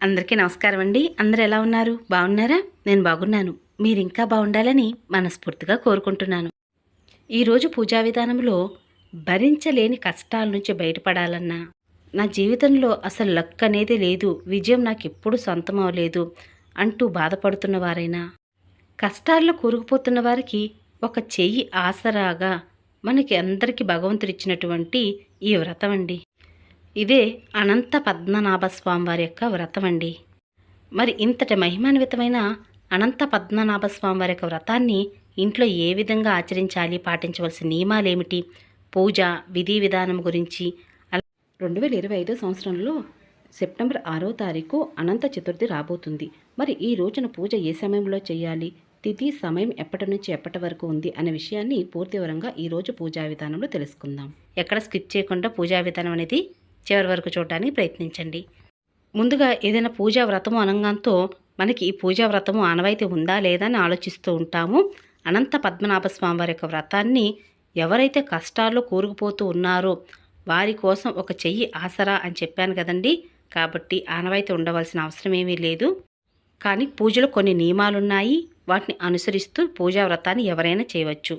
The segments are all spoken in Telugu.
అందరికీ నమస్కారం అండి. అందరు ఎలా ఉన్నారు? బాగున్నారా? నేను బాగున్నాను. మీరు ఇంకా బాగుండాలని మనస్ఫూర్తిగా కోరుకుంటున్నాను. ఈరోజు పూజా విధానంలో భరించలేని కష్టాల నుంచి బయటపడాలన్నా నా జీవితంలో అసలు లక్ అనేది లేదు. విజయం నాకు ఎప్పుడు సొంతం అవ్వలేదు అంటూ బాధపడుతున్న వారైనా కష్టాల్లో కూరుకుపోతున్న వారికి ఒక చెయ్యి ఆసరాగా మనకి అందరికీ భగవంతుడిచ్చినటువంటి ఈ వ్రతం అండి. ఇదే అనంత పద్మనాభ వారి యొక్క వ్రతం అండి. మరి ఇంతటి మహిమాన్వితమైన అనంత పద్మనాభ వారి యొక్క వ్రతాన్ని ఇంట్లో ఏ విధంగా ఆచరించాలి పాటించవలసిన నియమాలేమిటి? పూజ విధి విధానం గురించి రెండు వేల ఇరవై ఐదో సంవత్సరంలో సెప్టెంబర్ ఆరో తారీఖు అనంత చతుర్థి రాబోతుంది. మరి ఈ రోజున పూజ ఏ సమయంలో చేయాలి? తిథి సమయం ఎప్పటి నుంచి ఎప్పటి వరకు ఉంది అనే విషయాన్ని పూర్తి వివరంగా ఈ రోజు పూజా విధానంలో తెలుసుకుందాం. ఎక్కడ స్కిప్ చేయకుండా పూజా విధానం అనేది చివరి వరకు చూడడానికి ప్రయత్నించండి. ముందుగా ఏదైనా పూజా వ్రతము అనంగాంతో మనకి ఈ పూజా వ్రతము ఆనవాయితీ ఉందా లేదా అని ఆలోచిస్తూ ఉంటాము. అనంత పద్మనాభ స్వామి వారి యొక్క వ్రతాన్ని ఎవరైతే కష్టాల్లో కూరుకుపోతూ ఉన్నారో వారి కోసం ఒక చెయ్యి ఆసరా అని చెప్పాను కదండి. కాబట్టి ఆనవాయితీ ఉండవలసిన అవసరం ఏమీ లేదు. కానీ పూజలో కొన్ని నియమాలున్నాయి. వాటిని అనుసరిస్తూ పూజా వ్రతాన్ని ఎవరైనా చేయవచ్చు.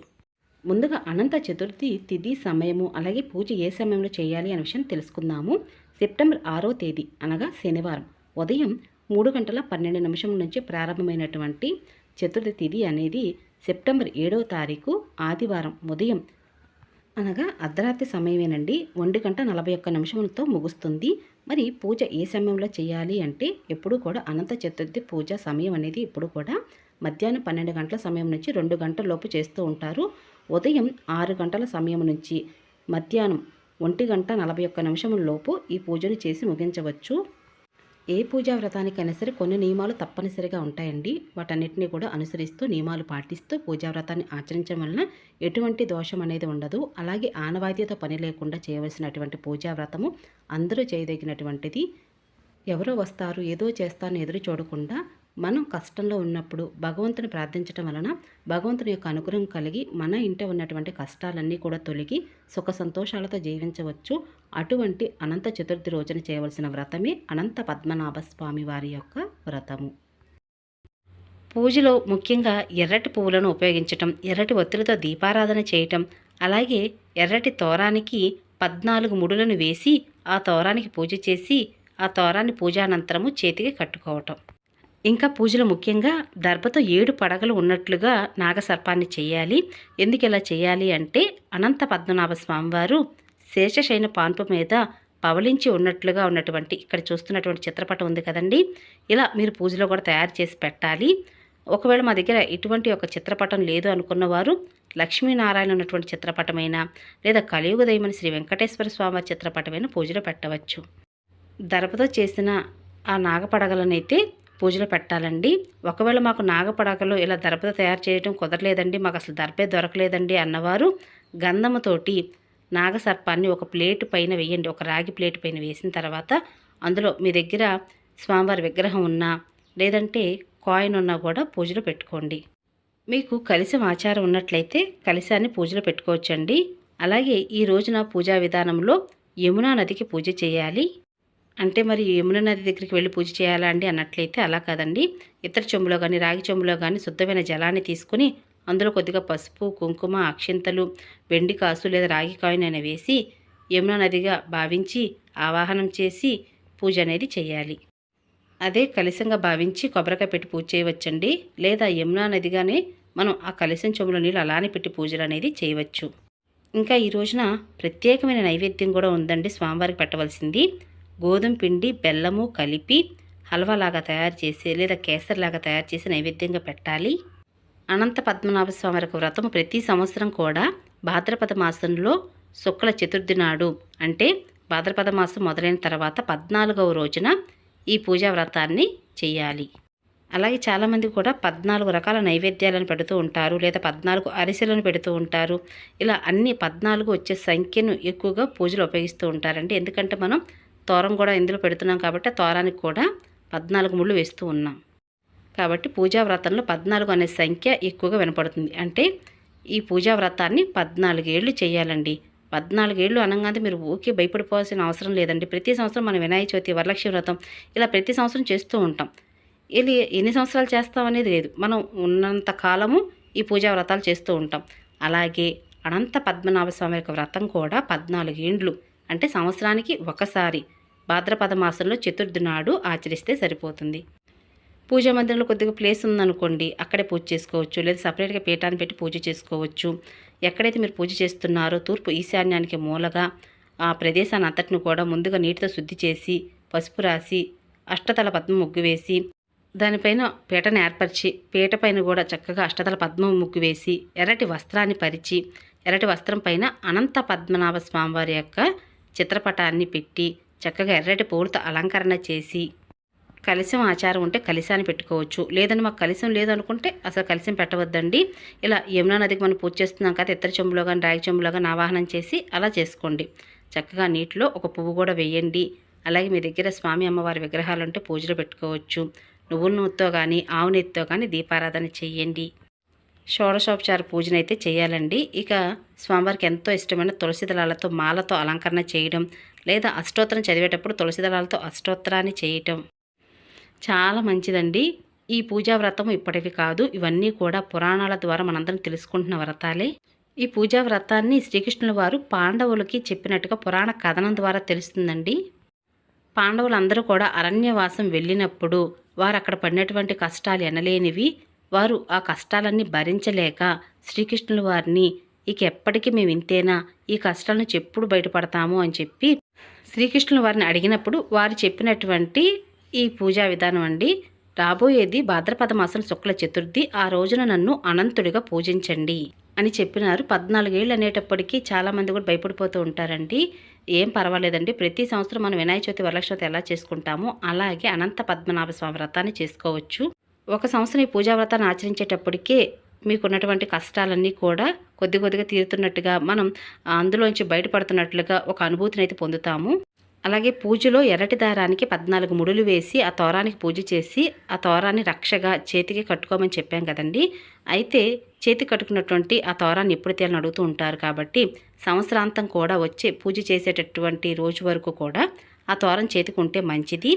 ముందుగా అనంత చతుర్థి తిథి సమయము అలాగే పూజ ఏ సమయంలో చేయాలి అనే విషయం తెలుసుకుందాము. సెప్టెంబర్ ఆరో తేదీ అనగా శనివారం. ఉదయం మూడు గంటల పన్నెండు నిమిషం నుంచి ప్రారంభమైనటువంటి చతుర్థి తిథి అనేది సెప్టెంబర్ ఏడవ తారీఖు ఆదివారం ఉదయం అనగా అర్ధరాత్రి సమయమేనండి. ఒంటి గంట నలభై ఒక్క నిమిషములతో ముగుస్తుంది. మరి పూజ ఏ సమయంలో చేయాలి అంటే ఎప్పుడు కూడా అనంత చతుర్థి పూజ సమయం అనేది ఇప్పుడు కూడా మధ్యాహ్నం పన్నెండు గంటల సమయం నుంచి రెండు గంటల లోపు చేస్తూ ఉంటారు. ఉదయం ఆరు గంటల సమయం నుంచి మధ్యాహ్నం ఒంటి గంట నలభై ఒక్క నిమిషంలోపు లోపు ఈ పూజను చేసి ముగించవచ్చు. ఏ పూజా వ్రతానికైనా సరే కొన్ని నియమాలు తప్పనిసరిగా ఉంటాయండి. వాటన్నిటిని కూడా అనుసరిస్తూ నియమాలు పాటిస్తూ పూజా వ్రతాన్ని ఆచరించడం వలన ఎటువంటి దోషం అనేది ఉండదు. అలాగే ఆనవాయితీతో పని లేకుండా చేయవలసినటువంటి పూజా వ్రతము అందరూ చేయదగినటువంటిది. ఎవరో వస్తారు ఏదో చేస్తాను ఎదురు చూడకుండా మనం కష్టంలో ఉన్నప్పుడు భగవంతుని ప్రార్థించడం వలన భగవంతుని యొక్క అనుగ్రహం కలిగి మన ఇంట ఉన్నటువంటి కష్టాలన్నీ కూడా తొలగి సుఖ సంతోషాలతో జీవించవచ్చు. అటువంటి అనంత చతుర్థి రోజున చేయవలసిన వ్రతమే అనంత పద్మనాభ స్వామి వారి యొక్క వ్రతము. పూజలో ముఖ్యంగా ఎర్రటి పువ్వులను ఉపయోగించటం ఎర్రటి ఒత్తులతో దీపారాధన చేయటం అలాగే ఎర్రటి తోరానికి పద్నాలుగు ముడులను వేసి ఆ తోరానికి పూజ చేసి ఆ తోరాన్ని పూజానంతరము చేతికి కట్టుకోవటం. ఇంకా పూజలో ముఖ్యంగా దర్భతో ఏడు పడగలు ఉన్నట్లుగా నాగసర్పాన్ని చేయాలి. ఎందుకు ఇలా చేయాలి అంటే అనంత పద్మనాభ స్వామివారు శేషశైన పాన్పు మీద పవలించి ఉన్నట్లుగా ఉన్నటువంటి ఇక్కడ చూస్తున్నటువంటి చిత్రపటం ఉంది కదండి. ఇలా మీరు పూజలో కూడా తయారు చేసి పెట్టాలి. ఒకవేళ మా దగ్గర ఇటువంటి ఒక చిత్రపటం లేదు అనుకున్నవారు లక్ష్మీనారాయణ ఉన్నటువంటి చిత్రపటమైనా లేదా కలియుగ దైవని శ్రీ వెంకటేశ్వర స్వామి చిత్రపటమైన పూజలో పెట్టవచ్చు. దర్భతో చేసిన ఆ నాగపడగలనైతే పూజలో పెట్టాలండి. ఒకవేళ మాకు నాగపడకలు ఇలా దర్భత తయారు చేయడం కుదరలేదండి మాకు అసలు దర్భే దొరకలేదండి అన్నవారు గంధముతోటి నాగసర్పాన్ని ఒక ప్లేట్ పైన వేయండి ఒక రాగి ప్లేట్ పైన వేసిన తర్వాత అందులో మీ దగ్గర స్వామివారి విగ్రహం ఉన్నా లేదంటే కాయిన్ ఉన్నా కూడా పూజలో పెట్టుకోండి. మీకు కలిసం ఆచారం ఉన్నట్లయితే కలిశాన్ని పూజలో పెట్టుకోవచ్చండి. అలాగే ఈ రోజున పూజా విధానంలో యమునా నదికి పూజ చేయాలి. అంటే మరి యమున నది దగ్గరికి వెళ్ళి పూజ చేయాలా అండి అన్నట్లయితే అలా కాదండి. ఇతర చెంబులో కానీ రాగి చెంబులో కానీ శుద్ధమైన జలాన్ని తీసుకుని అందులో కొద్దిగా పసుపు కుంకుమ అక్షింతలు వెండి కాసు లేదా రాగి కాయిన్ అని వేసి యమున నదిగా భావించి ఆవాహనం చేసి పూజ అనేది చేయాలి. అదే కలిసంగా భావించి కొబ్బరికాయ పెట్టి పూజ చేయవచ్చండి. లేదా యమునా నదిగానే మనం ఆ కలిసం చెంబులో నీళ్ళు అలానే పెట్టి పూజలు అనేది చేయవచ్చు. ఇంకా ఈ రోజున ప్రత్యేకమైన నైవేద్యం కూడా ఉందండి స్వామివారికి పెట్టవలసింది. గోధుమ పిండి బెల్లము కలిపి హల్వాలాగా తయారు చేసి లేదా కేసరిలాగా తయారు చేసి నైవేద్యంగా పెట్టాలి. అనంత పద్మనాభ స్వామి యొక్క వ్రతం ప్రతి సంవత్సరం కూడా భాద్రపద మాసంలో శుక్ల చతుర్థి నాడు అంటే భాద్రపద మాసం మొదలైన తర్వాత పద్నాలుగవ రోజున ఈ పూజా వ్రతాన్ని చేయాలి. అలాగే చాలామంది కూడా పద్నాలుగు రకాల నైవేద్యాలను పెడుతూ ఉంటారు లేదా పద్నాలుగు అరిసెలను పెడుతూ ఉంటారు. ఇలా అన్ని పద్నాలుగు వచ్చే సంఖ్యను ఎక్కువగా పూజలు ఉపయోగిస్తూ ఉంటారండి. ఎందుకంటే మనం తోరం కూడా ఇందులో పెడుతున్నాం కాబట్టి తోరానికి కూడా పద్నాలుగు ముళ్ళు వేస్తూ ఉన్నాం. కాబట్టి పూజా వ్రతంలో పద్నాలుగు అనే సంఖ్య ఎక్కువగా వినపడుతుంది. అంటే ఈ పూజా వ్రతాన్ని పద్నాలుగేళ్ళు చేయాలండి. పద్నాలుగేళ్ళు అనగానే మీరు ఊకే భయపడిపోవాల్సిన అవసరం లేదండి. ప్రతి సంవత్సరం మనం వినాయక చవితి వరలక్ష్మి వ్రతం ఇలా ప్రతి సంవత్సరం చేస్తూ ఉంటాం. ఇది ఎన్ని సంవత్సరాలు చేస్తాం అనేది లేదు. మనం ఉన్నంత కాలము ఈ పూజా వ్రతాలు చేస్తూ ఉంటాం. అలాగే అనంత పద్మనాభ స్వామి యొక్క వ్రతం కూడా పద్నాలుగేండ్లు అంటే సంవత్సరానికి ఒకసారి. భాద్రపద మాసంలో చతుర్థి నాడు ఆచరిస్తే సరిపోతుంది. పూజా మందిరంలో కొద్దిగా ప్లేస్ ఉందనుకోండి అక్కడే పూజ చేసుకోవచ్చు. లేదా సపరేట్గా పీఠాన్ని పెట్టి పూజ చేసుకోవచ్చు. ఎక్కడైతే మీరు పూజ చేస్తున్నారో తూర్పు ఈశాన్యానికి మూలగా ఆ ప్రదేశాన్ని అంతటిని కూడా ముందుగా నీటితో శుద్ధి చేసి పసుపు రాసి అష్టతల పద్మ ముగ్గు వేసి దానిపైన పీటను ఏర్పరిచి పీట పైన కూడా చక్కగా అష్టతల పద్మ ముగ్గు వేసి ఎర్రటి వస్త్రాన్ని పరిచి ఎర్రటి వస్త్రం పైన అనంత పద్మనాభ స్వామివారి యొక్క చిత్రపటాన్ని పెట్టి చక్కగా ఎర్రటి పూలతో అలంకరణ చేసి కలిసం ఆచారం ఉంటే కలిసాన్ని పెట్టుకోవచ్చు. లేదని మాకు కలిసం లేదనుకుంటే అసలు కలిసం పెట్టవద్దండి. ఇలా యమునా నదికి మనం పూజ చేస్తున్నాం కదా ఇతర చెంబులో కానీ రాగి చెంబులో కానీ ఆవాహనం చేసి అలా చేసుకోండి. చక్కగా నీటిలో ఒక పువ్వు కూడా వేయండి. అలాగే మీ దగ్గర స్వామి అమ్మవారి విగ్రహాలు ఉంటే పూజలు పెట్టుకోవచ్చు. నువ్వుల నూనెతో కానీ ఆవు నెత్తితో కానీ దీపారాధన చేయండి. షోడశోపచార పూజనైతే చేయాలండి. ఇక స్వామివారికి ఎంతో ఇష్టమైన తులసి దళాలతో మాలతో అలంకరణ చేయడం లేదా అష్టోత్తరం చదివేటప్పుడు తులసి దళాలతో అష్టోత్తరాన్ని చేయటం చాలా మంచిదండి. ఈ పూజా వ్రతం ఇప్పటివి కాదు. ఇవన్నీ కూడా పురాణాల ద్వారా మనందరం తెలుసుకుంటున్న వ్రతాలే. ఈ పూజా వ్రతాన్ని శ్రీకృష్ణుల వారు పాండవులకి చెప్పినట్టుగా పురాణ కథనం ద్వారా తెలుస్తుందండి. పాండవులందరూ కూడా అరణ్యవాసం వెళ్ళినప్పుడు వారు అక్కడ పడినటువంటి కష్టాలు ఎనలేనివి. వారు ఆ కష్టాలన్నీ భరించలేక శ్రీకృష్ణుల వారిని ఇక ఎప్పటికీ మేము ఇంతేనా? ఈ కష్టాలను చెప్పుడు ఎప్పుడు బయటపడతాము అని చెప్పి శ్రీకృష్ణుల వారిని అడిగినప్పుడు వారు చెప్పినటువంటి ఈ పూజా విధానం అండి. రాబోయేది భాద్రపద మాసం శుక్ల చతుర్థి. ఆ రోజున నన్ను అనంతుడిగా పూజించండి అని చెప్పినారు. పద్నాలుగేళ్ళు అనేటప్పటికీ చాలామంది కూడా భయపడిపోతూ ఉంటారండి. ఏం పర్వాలేదండి. ప్రతి సంవత్సరం మనం వినాయక చవితి వరలక్ష్మి ఎలా చేసుకుంటామో అలాగే అనంత పద్మనాభ స్వామి వ్రతాన్ని చేసుకోవచ్చు. ఒక సంవత్సరం ఈ పూజా వ్రతాన్ని ఆచరించేటప్పటికే మీకున్నటువంటి కష్టాలన్నీ కూడా కొద్ది కొద్దిగా తీరుతున్నట్టుగా మనం అందులోంచి బయటపడుతున్నట్లుగా ఒక అనుభూతిని అయితే పొందుతాము. అలాగే పూజలో ఎర్రటి దారానికి పద్నాలుగు ముడులు వేసి ఆ తోరానికి పూజ చేసి ఆ తోరాన్ని రక్షగా చేతికి కట్టుకోమని చెప్పాం కదండి. అయితే చేతి కట్టుకున్నటువంటి ఆ తోరాన్ని ఎప్పుడు తీయాలని అడుగుతూ ఉంటారు కాబట్టి సంవత్సరాంతం కూడా వచ్చే పూజ చేసేటటువంటి రోజు వరకు కూడా ఆ తోరం చేతికి ఉంటే మంచిది.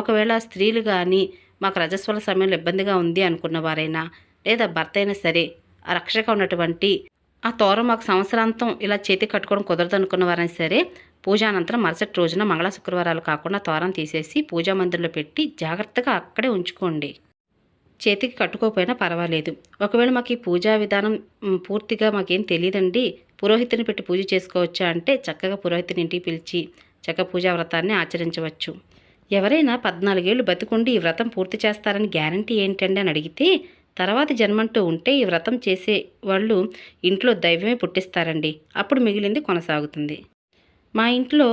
ఒకవేళ స్త్రీలు కానీ మాకు రజస్వల సమయంలో ఇబ్బందిగా ఉంది అనుకున్న వారైనా లేదా భర్త అయినా సరే ఆ రక్షక ఉన్నటువంటి ఆ తోరం మాకు సంవత్సరాంతం ఇలా చేతి కట్టుకోవడం కుదరదు అనుకున్న వారైనా సరే పూజ అనంతరం మరుసటి రోజున మంగళ శుక్రవారాలు కాకుండా తోరం తీసేసి పూజా మందిరంలో పెట్టి జాగ్రత్తగా అక్కడే ఉంచుకోండి. చేతికి కట్టుకోకపోయినా పర్వాలేదు. ఒకవేళ మాకు ఈ పూజా విధానం పూర్తిగా మాకేం తెలియదండి పురోహితుని పెట్టి పూజ చేసుకోవచ్చా అంటే చక్కగా పురోహితుని ఇంటికి పిలిచి చక్క పూజా వ్రతాన్ని ఆచరించవచ్చు. ఎవరైనా పద్నాలుగేళ్ళు బతికుండి ఈ వ్రతం పూర్తి చేస్తారని గ్యారంటీ ఏంటండి అని అడిగితే తర్వాత జన్మంటూ ఉంటే ఈ వ్రతం చేసే వాళ్ళు ఇంట్లో దైవమే పుట్టిస్తారండి. అప్పుడు మిగిలింది కొనసాగుతుంది. మా ఇంట్లో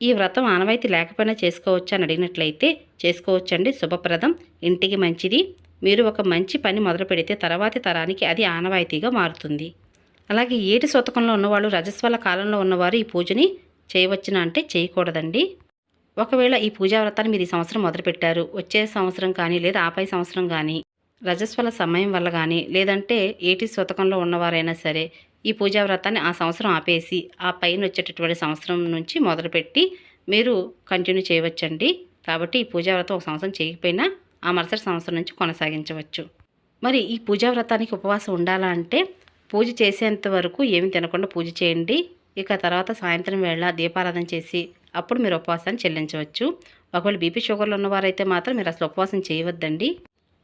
ఈ వ్రతం ఆనవాయితీ లేకపోయినా చేసుకోవచ్చు అని అడిగినట్లయితే చేసుకోవచ్చండి శుభప్రదం ఇంటికి మంచిది. మీరు ఒక మంచి పని మొదలు పెడితే తర్వాతి తరానికి అది ఆనవాయితీగా మారుతుంది. అలాగే ఏటి శతకంలో ఉన్నవాళ్ళు రజస్వల కాలంలో ఉన్నవారు ఈ పూజని చేయవచ్చునా అంటే చేయకూడదండి. ఒకవేళ ఈ పూజా వ్రతాన్ని మీరు ఈ సంవత్సరం మొదలుపెట్టారు వచ్చే సంవత్సరం కానీ లేదా ఆపై సంవత్సరం కానీ రజస్వల సమయం వల్ల కానీ లేదంటే ఏటి శతకంలో ఉన్నవారైనా సరే ఈ పూజా వ్రతాన్ని ఆ సంవత్సరం ఆపేసి ఆ పైన వచ్చేటటువంటి సంవత్సరం నుంచి మొదలుపెట్టి మీరు కంటిన్యూ చేయవచ్చండి. కాబట్టి ఈ పూజా వ్రతం ఒక సంవత్సరం చేయకపోయినా ఆ మరుసటి సంవత్సరం నుంచి కొనసాగించవచ్చు. మరి ఈ పూజా వ్రతానికి ఉపవాసం ఉండాలా అంటే పూజ చేసేంత వరకు ఏమి తినకుండా పూజ చేయండి. ఇక తర్వాత సాయంత్రం వేళ దీపారాధన చేసి అప్పుడు మీరు ఉపవాసాన్ని చెల్లించవచ్చు. ఒకవేళ బీపీ షుగర్లు ఉన్నవారైతే మాత్రం మీరు అసలు ఉపవాసం చేయవద్దండి.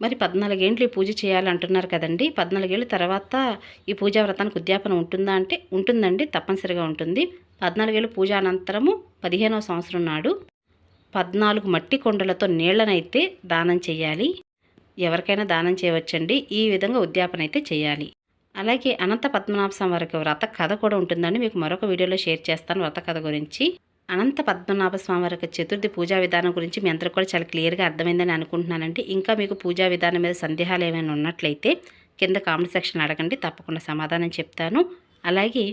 మరి పద్నాలుగేండ్లు ఈ పూజ చేయాలంటున్నారు కదండి. పద్నాలుగేళ్ళ తర్వాత ఈ పూజా వ్రతానికి ఉద్యాపన ఉంటుందా అంటే ఉంటుందండి తప్పనిసరిగా ఉంటుంది. పద్నాలుగేళ్ళు పూజ అనంతరము పదిహేనవ సంవత్సరం నాడు పద్నాలుగు మట్టి కొండలతో నీళ్ళనైతే దానం చేయాలి. ఎవరికైనా దానం చేయవచ్చండి. ఈ విధంగా ఉద్యాపన అయితే చేయాలి. అలాగే అనంత పద్మనాభ స్వామి వారికి వ్రత కథ కూడా ఉంటుందండి. మీకు మరొక వీడియోలో షేర్ చేస్తాను వ్రత కథ గురించి. అనంత పద్మనాభ స్వామి వారి చతుర్థి పూజా విధానం గురించి మీ అందరికి కూడా చాలా క్లియర్గా అర్థమైందని అనుకుంటున్నానండి. ఇంకా మీకు పూజా విధానం మీద సందేహాలు ఏమైనా ఉన్నట్లయితే కింద కామెంట్ సెక్షన్ అడగండి తప్పకుండా సమాధానం చెప్తాను. అలాగే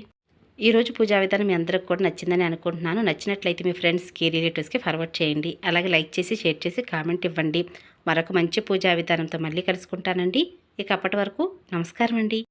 ఈరోజు పూజా విధానం మీ అందరికి కూడా నచ్చిందని అనుకుంటున్నాను. నచ్చినట్లయితే మీ ఫ్రెండ్స్కి రిలేటివ్స్కి ఫార్వర్డ్ చేయండి. అలాగే లైక్ చేసి షేర్ చేసి కామెంట్ ఇవ్వండి. మరొక మంచి పూజా విధానంతో మళ్ళీ కలుసుకుంటానండి. ఇక అప్పటి వరకు నమస్కారం అండి